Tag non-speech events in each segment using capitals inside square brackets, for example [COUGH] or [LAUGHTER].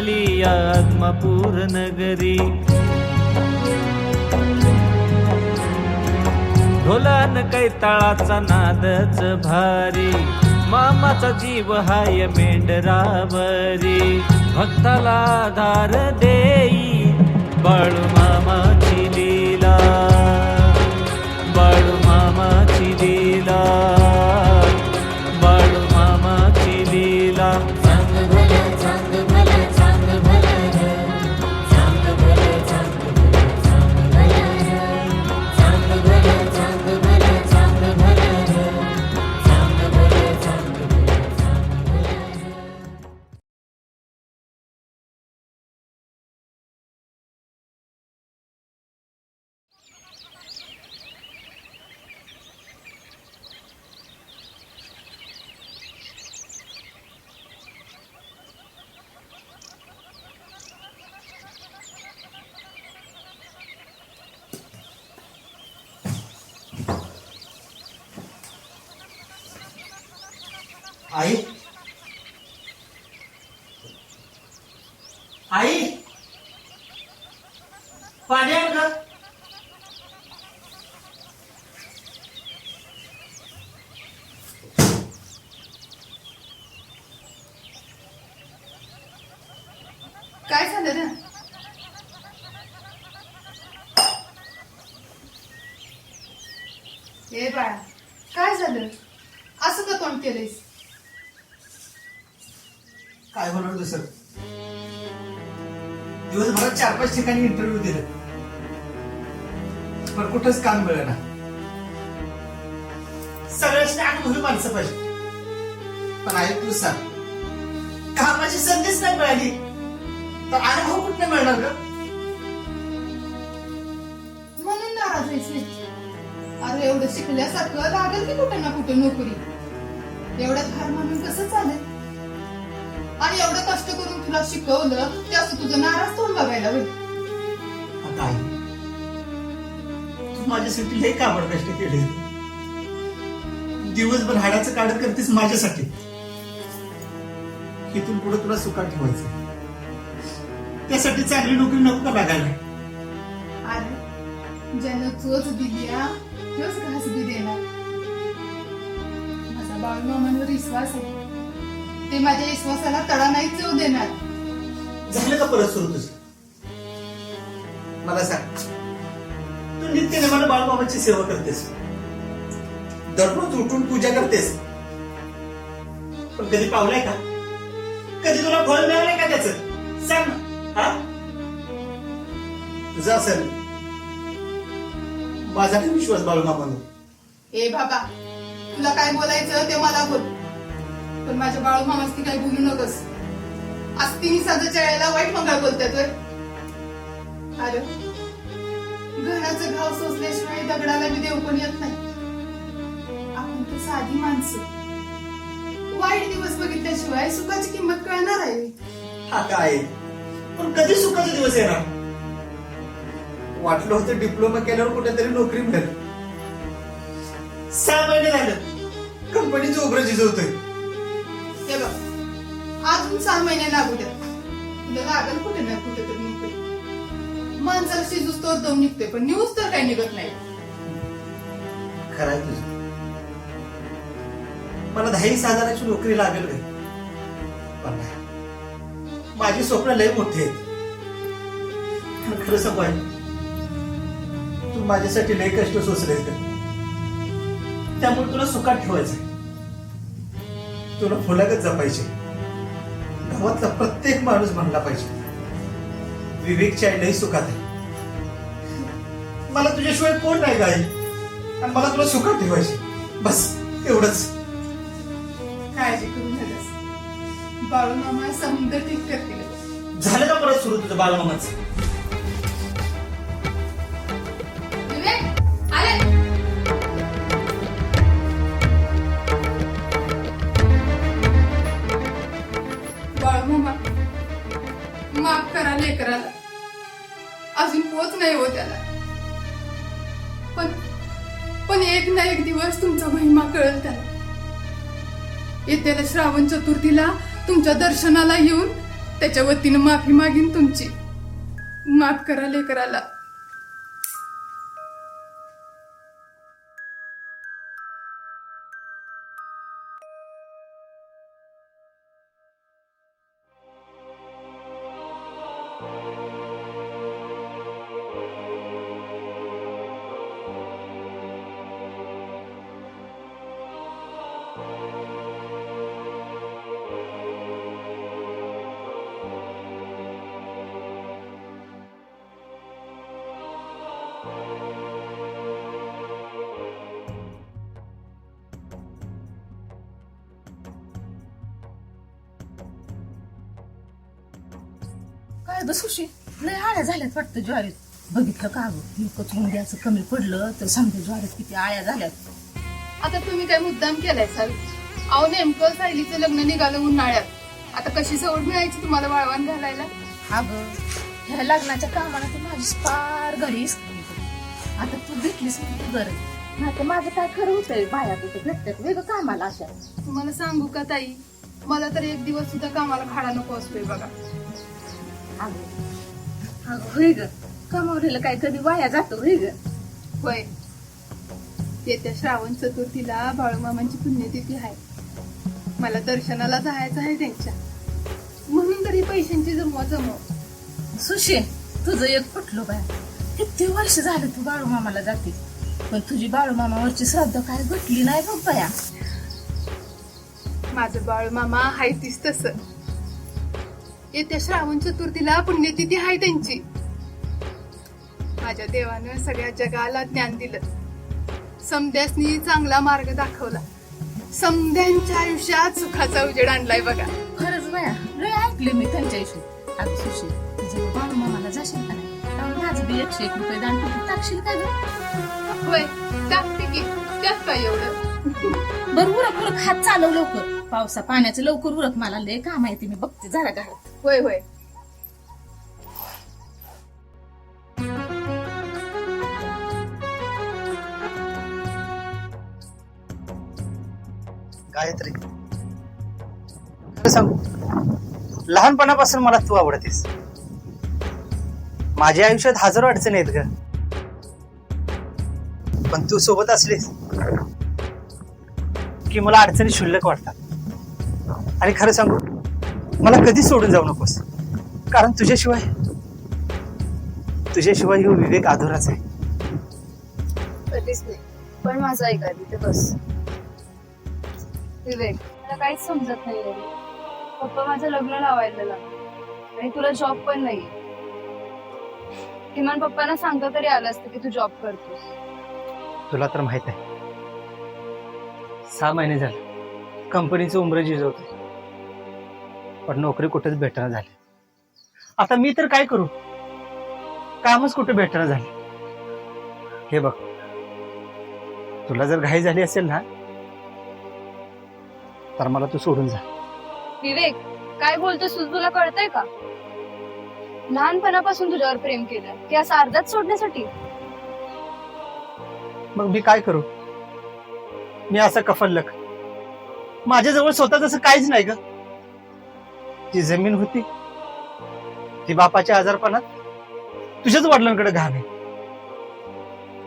भक्तीनं भरली आत्मापूर नगरी. ढोलान कैताळाचा नादच भारी. मामाचा जीव हाय मेंढरावरी. भक्ताला आधार देई बाळू मामा आई आई पाणी आण ग काय झालं ना ए बाळा काय झालं असं का तोंड केलंयस काय होणार दुसरं दिवसभरात चार पाच ठिकाणी इंटरव्ह्यू दिलं. पण कुठंच काम मिळेना. सगळ्याची अनुभवी माणसं पाहिजे. पण आई तू सांग कामाची संधीच नाही मिळाली. तर अनुभव कुठं मिळणार ग? म्हणून नाराज आहेस अरे एवढं शिकल्यासारखं लागेल की कुठे ना कुठे नोकरी. एवढ्यात हार मानून कसं चालेल? आणि एवढं कष्ट करून तुला शिकवलं ते असं तुझं नाराज तोंड बघायला होईल. आता आई तू माझ्यासाठी लई काबड कष्ट केले दिवसभर हाडाचं काढत करतेस माझ्यासाठी. इथून पुढे तुला सुखात ठेवायचं. त्यासाठी चांगली नोकरी नको का लागायला अरे ज्यानं चोच दिली तोच घास बी देणार. माझा बाळूमामांवर विश्वास आहे. ते माझ्या विश्वासाला तडा नाही चव देणार. झालं का परत सुरू तुझं? मला सांग. तू नित्यने मला बाळबाबाची सेवा करतेस. दररोज उठून पूजा करतेस. पण कधी पावलाय का? कधी तुला फळ मिळालंय का त्याच? सांग हा? तुझा असेल. माझा काही विश्वास बाळूमामावर? ए बाबा तुला काय बोलायचं ते मला बोल. पण माझ्या बाळूमामासनी काही बोलू नकोस. आज तिने साधं वेळेला वाईट मंगळ बोलतात होय. अरे घराचं घाव सोसल्याशिवाय दगडाला बी देव पण येत नाही. आपण तर साधी माणसं. वाईट दिवस बघितल्याशिवाय सुखाची किंमत कळणार आहे. हा काय? पण कधी सुखाचा दिवस येणार? वाटलं होतं डिप्लोमा केल्यावर कुठेतरी नोकरी मिळेल. सहा महिने झालं. कंपनीचं उभं होतंय. सहा महिने लागू द्या. तुला लागल कुठे ना कुठे तर नोकरी माणसाला शिजूस तर दम निघते पण न्यूज तर काही निघत नाही. खरं आहे तुझं. मला दहा हजाराची नोकरी लागेल रे पण नाही. माझी स्वप्न लय मोठी आहेत. खरं सांगू आहे, तू माझ्यासाठी लय कष्ट सोसलेस ग. त्यामुळे तुला सुखात ठेवायचंय. तुला फुलागत जपायचे गावातला प्रत्येक माणूस म्हणला पाहिजे. विवेकची आई लई सुखात आहे. मला तुझ्याशिवाय कोण नाही गाई. आणि मला तुला सुखात ठेवायचे बस एवढंच. काळजी करू नकोस. समुद्र ठीक करतील झालं का परत सुरू तुझं बालमामाचं लेकराला. अजून पोच नाही हो त्याला. पण पण एक ना एक दिवस तुमचा महिमा कळल त्याला. येत्याला श्रावण चतुर्थीला तुमच्या दर्शनाला येऊन त्याच्या वतीनं माफी मागीन तुमची. माफ करा लेकराला. ग सुशी लय आळ्या झाल्यात वाटतं ज्वारीत. बघितलं का गं एकच मुंडी असं कमी पडलं तर समजा ज्वारीत किती आळ्या झाल्यात. आता तुम्ही काय मुद्दाम केलाय सर अहो नेमकं सायलीचं लग्न निघालं उन्हाळ्यात. आता कशी सवड मिळायची तुम्हाला वाळवण घालायला? अगं ह्या लग्नाच्या कामाला तर माझी फार घरी इसकली होती. आता तू भेटलीस म्हणजे गरज नाही तर माझं काय खरं होतंय? बाया कुठं भेटतात? वेगळं कामाला अशा. तुम्हाला सांगू का ताई? मला तर एक दिवस सुद्धा कामाला खाडा नको असतोय बघा. अगं अगं होय ग. कमावलेलं काय कधी वाया जातो होय ग. होय. येत्या श्रावण चतुर्थीला बाळूमामांची पुण्यतिथी आहे. मला दर्शनाला जायचं आहे त्यांच्या. म्हणून तरी पैशांची जमवा जमव. सुशी तुझं एक फुटलो बाय. किती वर्ष झालं तू बाळूमामाला जाते? पण तुझी बाळूमामावरची श्रद्धा काय घटली नाही बघ बया. माझं बाळूमामा हाय तीच तस. येत्या श्रावण चतुर्थीला पुण्यतिथी आहे त्यांची. माझ्या देवानं सगळ्या जगाला ज्ञान दिलं. समध्यासनी चांगला मार्ग दाखवला. समध्यांच्या आयुष्यात सुखाचा उजेड आणलाय बघा. खरंच बाया लय ऐकले मी त्यांच्याविषयी अगं सुशी तुझं बाळूमामाला जाशील का नाही त्यामुळे माझं बी एकशे एक रुपये दान तू टाकशील का गं? होय टाकते की त्यात काय एवढं? बरं उरक उरक हात चालव लवकर. पावसा पाण्याचं लवकर उरक मला लय काम आहे ते मी बघते जरा घरात. होय होय. गायत्री. खरं सांगू लहानपणापासून मला तू आवडतेस. माझ्या आयुष्यात हजारो अडचणी आहेत ग. पण तू सोबत असलीस की मला अडचणी शुल्लक वाटतात. आणि खरं सांगू मला कधी सोडून जाऊ नकोस. कारण तुझ्याशिवाय तुझ्याशिवाय हा विवेक अधुराच आहे. कधीच नाही. पण माझं ऐका तिथे बस. विवेक मला काहीच समजत नाही पप्पा माझं लग्न लावायला लागले. आणि तुला जॉब पण नाही किमान पप्पांना सांगता तरी आलं असतं की तू जॉब करतोस. तुला तर माहीत आहे. सहा महिने झाले. कंपनीचं उमरं झिजवतोय पण नोकरी कुठेच भेटणं झाली. आता मी तर काय करू? कामच कुठे भेटणं झाले? हे बघ तुला जर घाई झाली असेल ना तर मला तू सोडून जा. विवेक काय बोलतोस तुला कळतंय का? लहानपणापासून तुझ्यावर प्रेम केलंय. की असं अर्धात सोडण्यासाठी? मग मी काय करू? मी असं कफल्लक माझ्याजवळ स्वतः तसं काहीच नाही ग. जी जमीन होती. ती बापाच्या आजारपणात. तुझ्याच वडिलांकडे घाण आहे.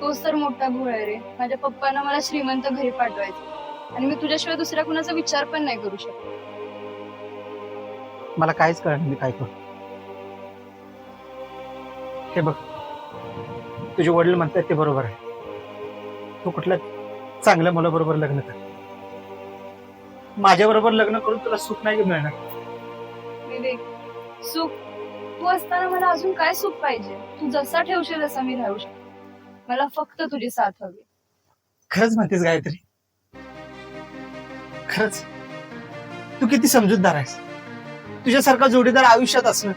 तोच तर मोठा भूळ आहे रे. माझ्या पप्पांना मला श्रीमंत घरी पाठवायचं. आणि मी तुझ्याशिवाय दुसऱ्या कुणाचा विचार पण नाही करू शकत. मला काहीच कळत मी काय करू? हे बघ. तुझे वडील म्हणतात ते बरोबर आहे. तू कुठल्या चांगल्या मुलाबरोबर लग्न कर. माझ्या बरोबर लग्न करून तुला सुख नाही मिळणार. विवेक सुख. तू असताना मला अजून काय सुख पाहिजे? तू जसा ठेवशील तसा मी राहू शकतो. मला फक्त तुझी साथ हवी. खरंच म्हणतेस गायत्री? खरंच? तू किती समजूतदार आहेस. तुझ्यासारखा जोडीदार आयुष्यात असणं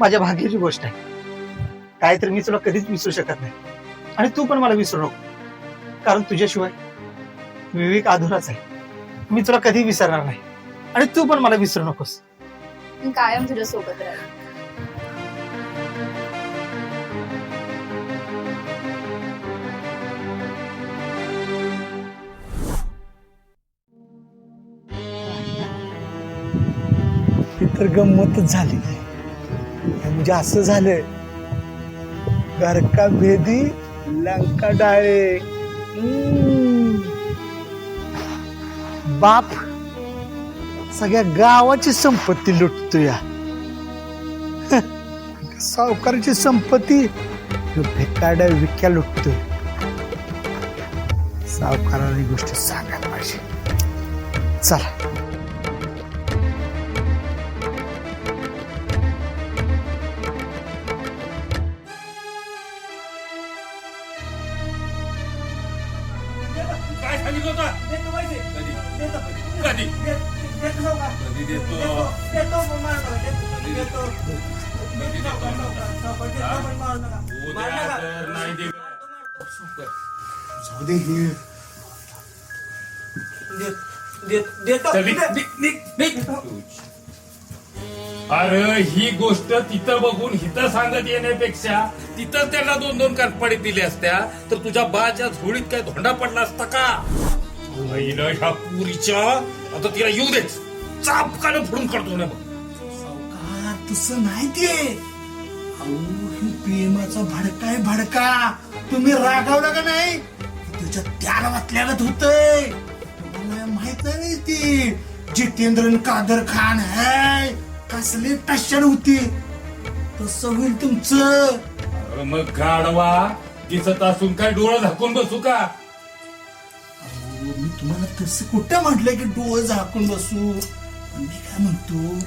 माझ्या भाग्याची गोष्ट आहे. काहीतरी मी तुला कधीच विसरू शकत नाही. आणि तू पण मला विसरू नको. कारण तुझ्याशिवाय विवेक अधुराच आहे. मी तुला कधी विसरणार नाही. आणि तू पण मला विसरू नकोस. मी कायम तुझ्या सोबत राहील तर गंमतच झाली. म्हणजे असं झालंय गारका भेदी लंका डाळे बाप सगळ्या गावाची संपत्ती लुटतो या सावकाराची संपत्ती भेकाड्या विक्या लुटतोय. सावकाराला गोष्टी गोष्ट सांगायला पाहिजे. चला. अरे ही गोष्ट तिथं बघून हिथं सांगत येण्यापेक्षा तिथं त्यांना दोन दोन कानपाडी दिले असत्या तर तुझ्या बाच्या झोळीत काय धोंडा पडला असता का? महिला ह्या पुरीच्या आता तिला येऊ देच. चापकानं फोडून काढतो ना बघ. सावकार तसं नाही ते. अहो प्रेमाचा भडका आहे भडका. तुम्ही रागावला का नाही? तुझ्या त्याला वाचल्यागत होतय. माहीत नाही ती. जितेंद्र कादर खान है कसली टशन होती. तसं होईल तुमचं. अरे मग गाडवा दिसत असून काय डोळं झाकून बसू का? मी तुम्हाला तसं कुठं म्हटलं की डोळे झाकून बसू? मी काय म्हणतो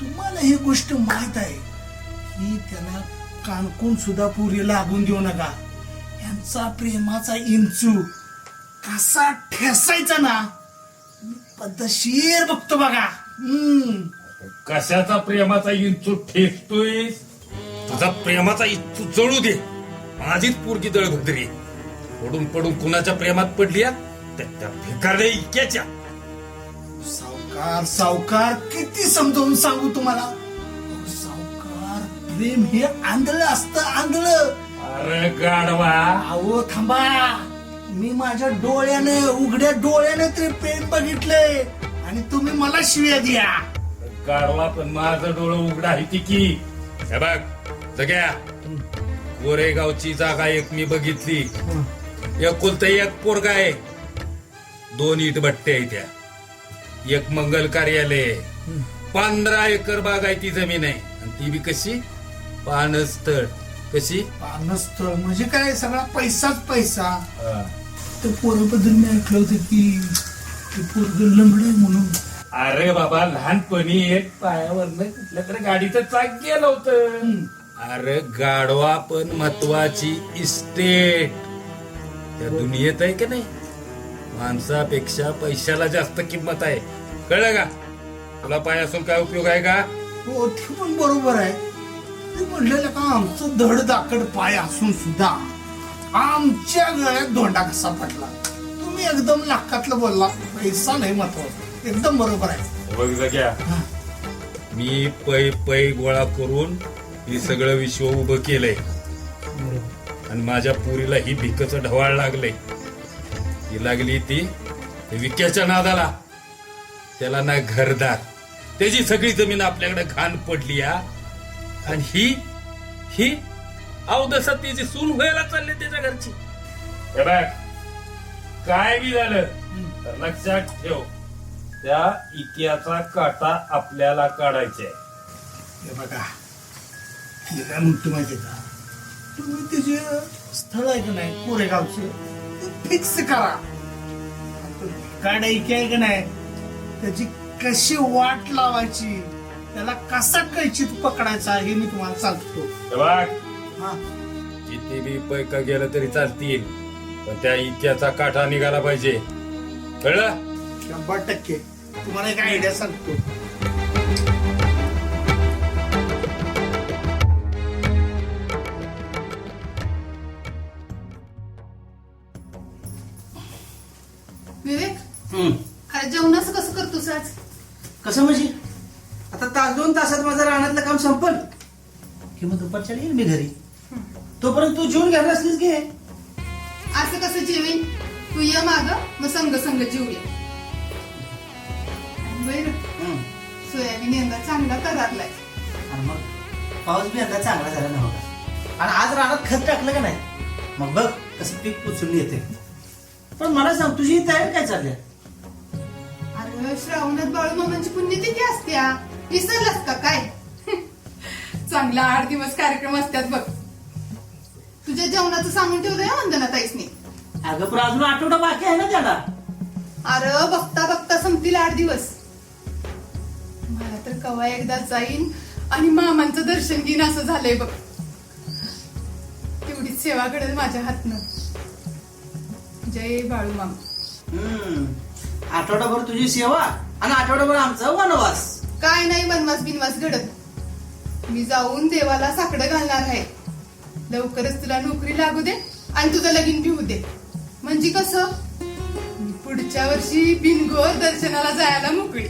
तुम्हाला ही गोष्ट माहीत आहे की त्याला कानकून सुद्धा पुरी लागून देऊ नका. यांचा प्रेमाचा इंचू कसा ठेसायचा ना पद्धतशीर बघतो बघा. हम्म. कशाचा प्रेमाचा इंचू ठेचतोय तुझा प्रेमाचा इंचू जळू दे. माझीच पोरगी दळभद्री पडून पडून कुणाच्या प्रेमात पडली आ? त्या भिकारल्या सावकार सावकार किती समजावून सांगू तुम्हाला? अहो, सावकार प्रेम हे आंधळ असतं आंधळ. अरे गाडवा अहो थांबा. मी माझ्या डोळ्याने उघड्या डोळ्याने ते प्रेम बघितलंय. आणि तुम्ही मला शिव्या द्या. गाडवा पण माझं डोळं उघडा आहे ती की. हे बघ सगळ्या गोरेगावची जागा एक मी बघितली. एकुलत एक पोरगा आहे. दोन इट भट्टे आहे त्या. एक मंगल कार्यालय. आहे. पंधरा एकर बागायती जमीन आहे. आणि ती बी कशी? पानस्थळ. कशी? नसतं म्हणजे काय? सगळा पैसाच पैसा. त्या पोराबद्दल मी ऐकलं होतं की ते पोरग लंगड आहे म्हणून. अरे बाबा लहानपणी एक पायावरनं कुठल्याकडे गाडीचं चाक गेलं होतं. अरे गाडवा पण महत्वाची इस्टेट. त्या दुनियेत आहे की नाही? माणसापेक्षा पैशाला जास्त किंमत आहे. कळलं का? तुला पाय असून काय उपयोग आहे का? हो ते पण बरोबर आहे. ते म्हणलेलं का आमचं धड दाकड पाय असून सुद्धा आमच्या गळ्यात धोंडा कसा पडला? तुम्ही एकदम लाखातलं बोलला. पैसा नाही महत्त्वाचा. एकदम बरोबर आहे. बघ जग्या मी पै पै गोळा करून हे सगळं विश्व उभं केलंय. आणि माझ्या पुरीला ही भिकच ढवाळ लागलंय. ती लागली ती विक्याच्या नादाला. त्याला ना घरदार. त्याची सगळी जमीन आपल्याकडे घाण पडली या आणि ही ही अवदसा त्याची सून व्हायला चालली त्याच्या घरची. हे बघ काय बी झालं तर लक्षात ठेव त्या इतिहाचा काटा आपल्याला काढायचा आहे. हे बघा मी काय म्हणतो माहितीये का? तुम्ही ते जे स्थळ आहे का नाही? कोरेगावचं फिक्स करा. इके आहे का नाही? त्याची कशी वाट लावायची? त्याला कसा कैचित पकडायचा हे मी तुम्हाला सांगतो. हे बघ किती बी पैका गेलं तरी चालतील. पण त्या इतिहाचा काठा निघाला पाहिजे. कळलं? शंभर टक्के. तुम्हाला एक आयडिया सांगतो. विवेक हम्म. अरे जेवणाचं कसं करतोस आज? कसं म्हणजे? आता तास दोन तासात माझं राहण्यातलं काम संपल. की मग दुपारच्या येईल मी घरी. तोपर्यंत तू जेवून घ्यायला असलीस घे. असं कसं जेवीन? तू ये माग मग संग संग जेवूया बरं. सोयाबीन यंदा चांगला करारलाय आणि मग पाऊस बी यंदा चांगला झाला नव्हता आणि आज रानात खत टाकलं का नाही? मग बघ कसं पीक उचलून येते पण मला सांग तुझी ही तयारी काय चालली आहे? अरे श्रावणात बाळूमामांची पुण्यतिथी असत्या. विसरलास का काय? [LAUGHS] चांगला आठ दिवस कार्यक्रम असतात बघ. तुझ्या जेवणाचं सांगून ठेवलंय वंदना ताईसनी. अगं पण अजून आठवडा बाकी आहे ना त्याला. अरे बघता बघता संपतील आठ दिवस. मला तर कवा एकदा जाईन आणि मामांचं दर्शन घेईन असं झालंय बघ. तेवढीच सेवा घडेल माझ्या हातनं. जय बाळू मामा. हम्म. आठवडाभर तुझी सेवा आणि आठवडाभर आमचा वनवास. काय नाही बनवास बिनवास घडत. मी जाऊन देवाला साकडं घालणार आहे. लवकरच तुला नोकरी लागू दे आणि तुझं लगीन भिवू दे. म्हणजे कसं? पुढच्या वर्षी बिनगोर दर्शनाला जायला मोकळी.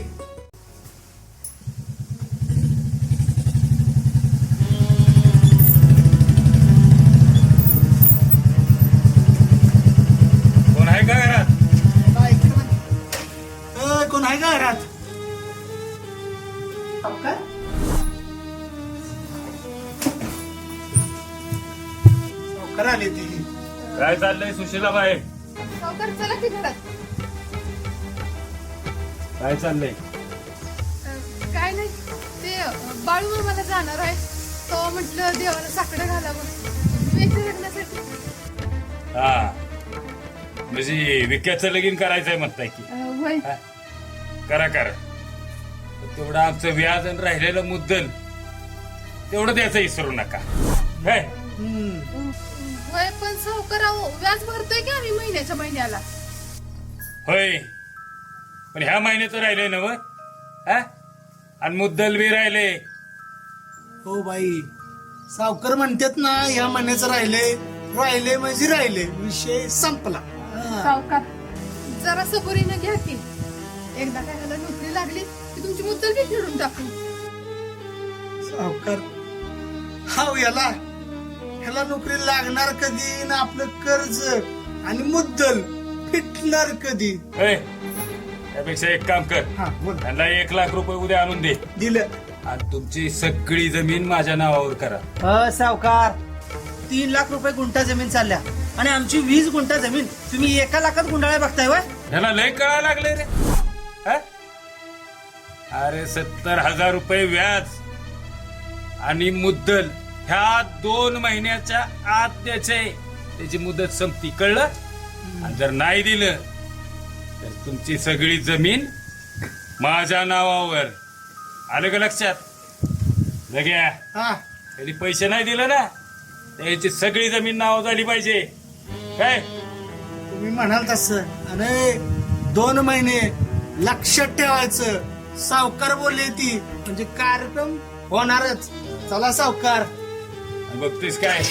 काय चाललंय सुशीला बाई. सावकार चला की घरात. काय चाललंय? काय नाही ते बाळू मामाला जाणार आहे. तो म्हटलं देवाला साकडं घालावं. लग्नासाठी हा. म्हणजे विक्याचं लगीन करायचंय म्हणताय की. अं, होय. हा? करा करा. तेवढं आमचं व्याज आणि राहिलेलं मुद्दल तेवढं द्यायचं विसरू नका. काय होय पण सावकाराव व्याज भरतोय की आम्ही महिन्याच्या महिन्याला? होय. पण ह्या महिन्याचं राहिलंय ना व हा? आणि मुद्दल बी राहिले हो बाई. सावकार म्हणतात ना या महिन्याचं राहिले राहिले म्हणजे राहिले विषय संपला. सावकार जरा सबुरीनं घ्या की. एकदा काय झालं नोकरी लागली की तुमची मुद्दल बी फेडून टाकू. सावकार हाव याला. ह्याला नोकरी लागणार कधी? ना आपलं कर्ज आणि मुद्दल फिटणार कधी? त्यापेक्षा एक काम कर. हा बोल. त्यांना एक लाख रुपये उद्या आणून दे. दिलं. आणि तुमची सगळी जमीन माझ्या नावावर करा. अ, सावकार तीन लाख रुपये गुंठा जमीन चालल्या. आणि आमची वीस गुंठा जमीन तुम्ही एका लाखात गुंडाळ्या बघताय वय? ह्याला लय कळा लागले रे. हा? अरे सत्तर हजार रुपये व्याज आणि मुद्दल. ह्या दोन महिन्याच्या आत द्यायचे त्याची मुदत संपती कळलं? आणि जर नाही दिलं तर तुमची सगळी जमीन माझ्या नावावर. आलं का लक्षात? लग्या हा. कधी पैसे नाही दिले ना त्याची सगळी जमीन नाव झाली पाहिजे. काय? तुम्ही म्हणाल तसं. आणि दोन महिने लक्षात ठेवायचं. सावकार बोलले ती. म्हणजे कार्यक्रम होणारच. चला सावकार. बघतेस काय?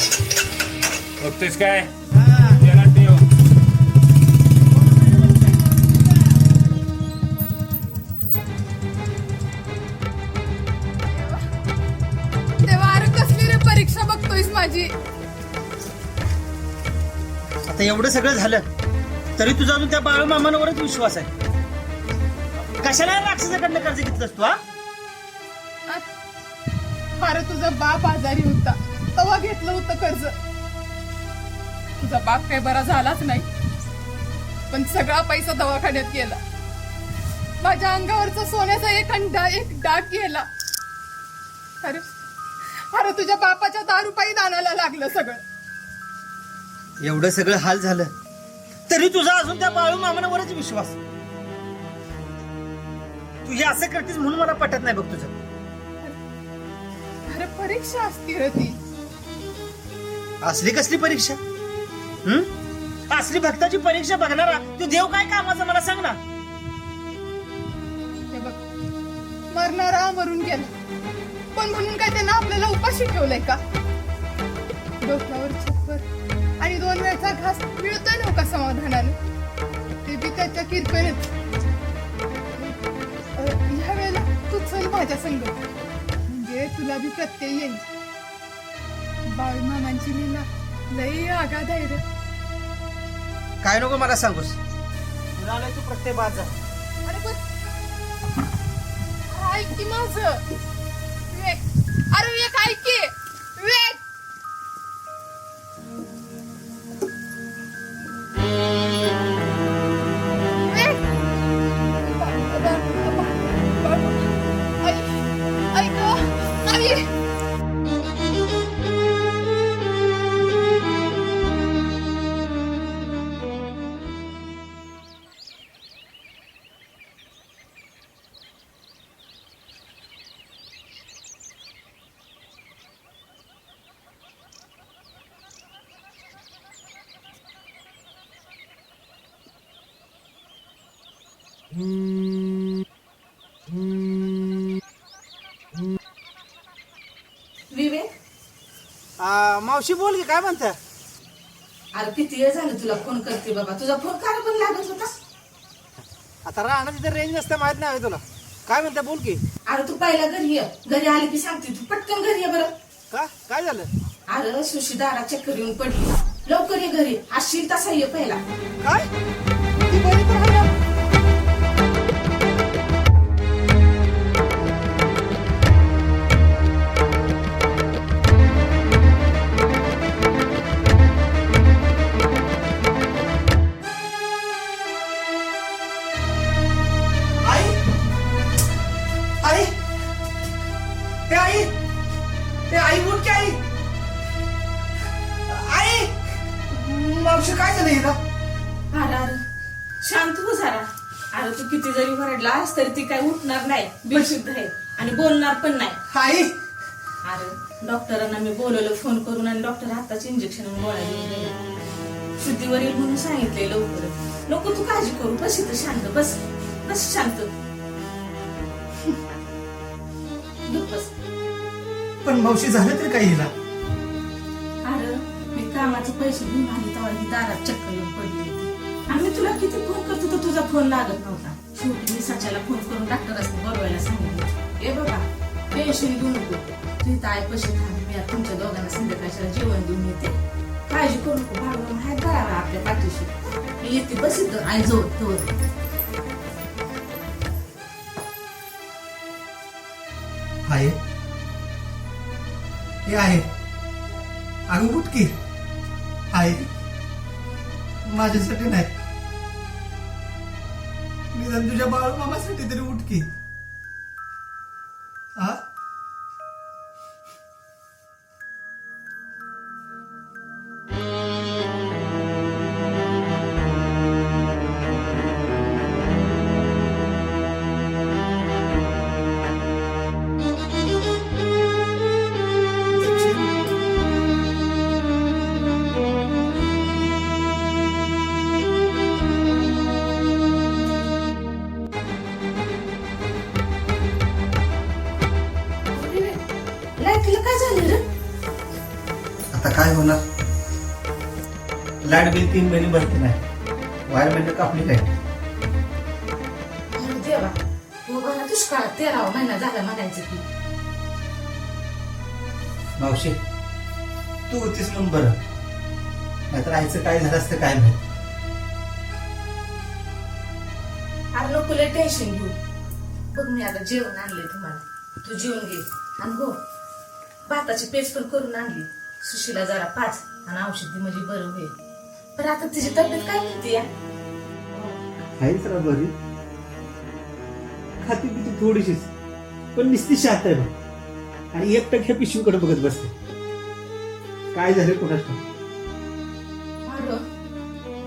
बघतेस काय? हा. ध्यानात ठेव. तेव्हा अरे कसली रे परीक्षा बघतोयस माझी? आता एवढं सगळं झालं तरी तुझा अजून त्या बाळू मामांवरच विश्वास आहे. कशाला राक्षसाकडनं कर्ज घेतलंस तू हा? अरे तुझा बाप आजारी होता. तेव्हा घेतलं होतं कर्ज. तुझा बाप काही बरा झालाच नाही. पण सगळा पैसा दवाखान्यात गेला. माझ्या अंगावरचा सोन्याचा एक अंडा एक डाग गेला. अरे अरे तुझ्या बापाच्या दारूपायी दानाला लागलं सगळं. एवढं सगळं हाल झालं. तरी तुझा अजून त्या बाळू मामांवरच विश्वास. तू हे असं करतेस म्हणून मला पटत नाही बघ तुझं. अरे परीक्षा असती रे ती. असली कसली परीक्षा? असली भक्ताची परीक्षा बघणारा तू देव काय कामाचा मला सांग ना. हे बघ मरणारा मरून गेला. पण म्हणून काय त्यांना आपल्याला उपाशी ठेवलंय का? डोक्यावर छप्पर आणि दोन वेळचा घास मिळतोय ना का समाधानाने. ते बी त्याच्या किरपेनेच अं, ह्या वेळेला तू चल माझ्या संग. म्हणजे तुला बी प्रत्यय येईल. बाळूमामांची लीला. लई आगाध आहे रे. काय नको मला सांगूस. तुला तू प्रत्येक बाज अरे पण ऐक की माझं. अरे विवेक ऐक की. विवेक. मावशी बोल की काय म्हणता? अरे किती वेळ झालं तुला फोन करते बाबा? तुझा फोन का पण लागत होता. आता राहणार तिथे रेंज नसते माहीत नाही तुला. काय म्हणता बोल की. अरे तू पहिला घरी ये. घरी आली की सांगते तू पटकन घरी ये बरं. का? काय झालं? अरे सुशी दारा चक्कर येऊन पडली. लवकर ये घरी. असशील तसा ये पहिला. काय? डॉक्टरांना मी बोलवलं फोन करून आणि डॉक्टर आताच इंजेक्शन गोळ्या गेले. शुद्धीवर येईल म्हणून सांगितलंय लवकर. नको तू काळजी करू बस इथं शांत बस. बस शांत. बस. पण मावशी झालं तरी काय हिला? अरे मी कामाचे पैसे घेऊन आले तेव्हा ही दारात चक्कर येऊन पडली होती. आणि मी तुला किती फोन करतो तर तुझा फोन लागत नव्हता. शेवटी मी सच्याला फोन करून डॉक्टरांनी बोलवायला सांगितलं. ए बाबा टेन्शन घेऊ नको. तुम्ही तर आई पैसे थांब मी आता तुमच्या दोघांना संध्याकाळच्या जेवण देऊन येते. काळजी करू नको भाडून आहेत करावा आपल्या पाठीशी. मी येते बस आई जोड तोवर. आहे. हे आहे. अगं उठ की. आहे माझ्यासाठी नाही. निदान तुझ्या बाळ मामासाठी तरी उठकी लाइट बिल तीन महिने भरते नाही. वायरमॅन कापली काय? देवा दोघांना दुष्काळात तेरावा महिना झाला म्हणायचं की. मावशी तू होतीस म्हणून बरं. नाहीतर आईचं काय झालं असतं काय माहीत? अरे नको लय टेन्शन घेऊ. बघ मी आता जेवण आणले तुम्हाला. तू जेवण घे. आणि हो भाताची पेस्ट पण करून आणली. सुशीला जरा पाच आणि औषधी म्हणजे बरं होईल. पण आता तिची तब्येत काय म्हणते? या आहेच ना बरी खाती तिची थोडीशीच पण निस्ती शात आहे बघ. आणि एक टक्क्या पिशवीकडे बघत बसते. काय झालं कोणाच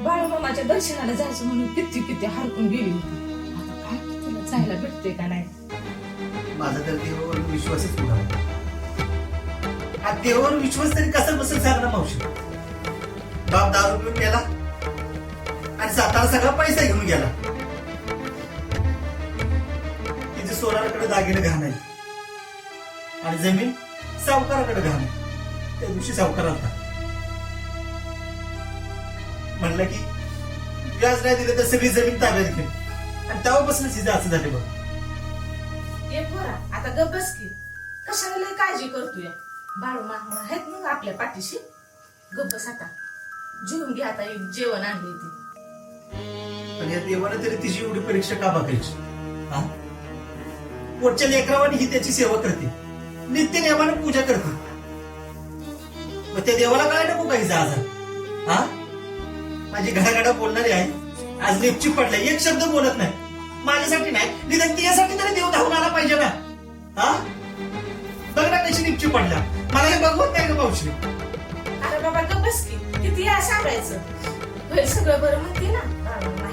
बाळूमामाच्या दर्शनाला जायचं म्हणून किती किती हरकून गेली होती. आता काय तुला जायला भेटते का नाही? माझा तर देवावर विश्वासच हा देवावर विश्वास तरी कसा बसेल सांग ना मावशी. बाप दारू पिऊन गेला. आणि सातारा सगळा पैसा घेऊन गेला. तिचे सोनाराकडे दागिने घाण आणि जमीन सावकाराकडे घाण आहे त्या दिवशी सावकार होता म्हणलं की व्याज नाही दिलं तर सगळी जमीन ताब्यात घेऊन. आणि तेव्हापासून तिचं असं झाले बघ. ये पोरा आता गप बस की. कशाला लय काळजी करतोय? बाळू मामा आहेत मग आपल्या पाठीशी? गप बस आता. जेवून घे आता एक जेवण आणले ते. पण या देवाने तरी तिची एवढी परीक्षा का बघायची? हा? पोटच्या लेकरावानी ही त्याची सेवा करते. नित्य नियमाने पूजा करते. मग त्या देवाला काय नको काही जा हा? माझी घडाघडा बोलणारी आहे. आज निपची पडलाय. एक शब्द बोलत नाही. माझ्यासाठी नाही. निदान तिच्यासाठी तरी देव धावून आला पाहिजे ना. हा? बघ ना कशी निपची पडल्या. मला हे बघवत नाही का पावशी अरे बाबा गप की. किती या सांगायचं होईल सगळं बरं म्हणते ना.